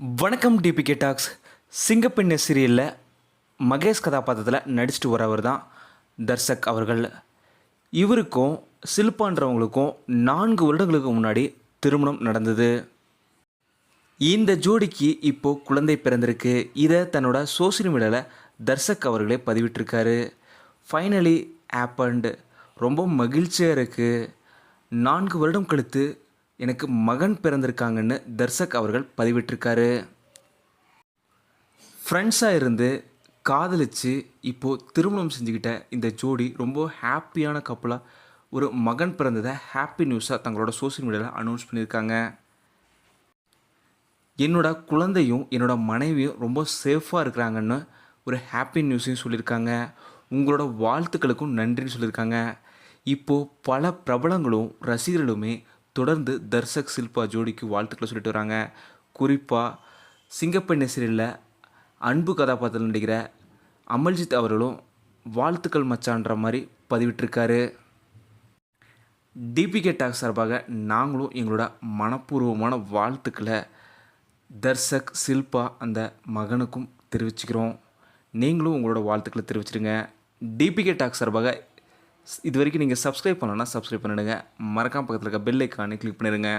வணக்கம் DPK tax சிங்கப்பெண்ணை சீரியலில் மகேஷ் கதாபாத்திரத்தில் நடிச்சிட்டு வரவர் தான் தர்சக் அவர்கள். இவருக்கும் சில்பான்றவங்களுக்கும் நான்கு வருடங்களுக்கு முன்னாடி திருமணம் நடந்தது. இந்த ஜோடிக்கு இப்போது குழந்தை பிறந்திருக்கு. இதை தன்னோட சோஷியல் மீடியாவில் தர்சக் அவர்களே பதிவிட்டிருக்காரு. ஃபைனலி ஆப்பண்ட் ரொம்ப மகிழ்ச்சியாக இருக்குது நான்கு வருடம் கழித்து எனக்கு மகன் பிறந்திருக்காங்கன்னு தர்சக் அவர்கள் பதிவிட்டிருக்காரு. ஃப்ரெண்ட்ஸாக இருந்து காதலிச்சு இப்போது திருமணம் செஞ்சுக்கிட்ட இந்த ஜோடி ரொம்ப ஹாப்பியான கப்பலாக ஒரு மகன் பிறந்ததை ஹாப்பி நியூஸாக தங்களோட சோஷியல் மீடியாவில் அனௌன்ஸ் பண்ணியிருக்காங்க. என்னோட குழந்தையும் என்னோட மனைவியும் ரொம்ப சேஃபாக இருக்கிறாங்கன்னு ஒரு ஹாப்பி நியூஸையும் சொல்லியிருக்காங்க. உங்களோட வாழ்த்துக்களுக்கும் நன்றின்னு சொல்லியிருக்காங்க. இப்போது பல பிரபலங்களும் ரசிகர்களுமே தொடர்ந்து தர்சக் சில்பா ஜோடிக்கு வாழ்த்துக்களை சொல்லிட்டு வராங்க. குறிப்பாக சிங்கப்பெண்ணை சீரியலில் அன்பு கதாபாத்திரம் நடிக்கிற அமல்ஜித் அவர்களும் வாழ்த்துக்கள் மச்சான்ற மாதிரி பதிவிட்டிருக்காரு. டிபிகே டாக் சார்பாக நாங்களும் எங்களோட மனப்பூர்வமான வாழ்த்துக்களை தர்சக் சில்பா அந்த மகனுக்கும் தெரிவிச்சுக்கிறோம். நீங்களும் உங்களோட வாழ்த்துக்களை தெரிவிச்சிருங்க. டிபிகே டாக் சார்பாக இது வரைக்கும் நீங்கள் சப்ஸ்கிரைப் பண்ணலன்னா சப்ஸ்கிரைப் பண்ணிடுங்க. மறக்காம பக்கத்தில் இருக்க பெல் ஐக்கானே கிளிக் பண்ணிடுங்க.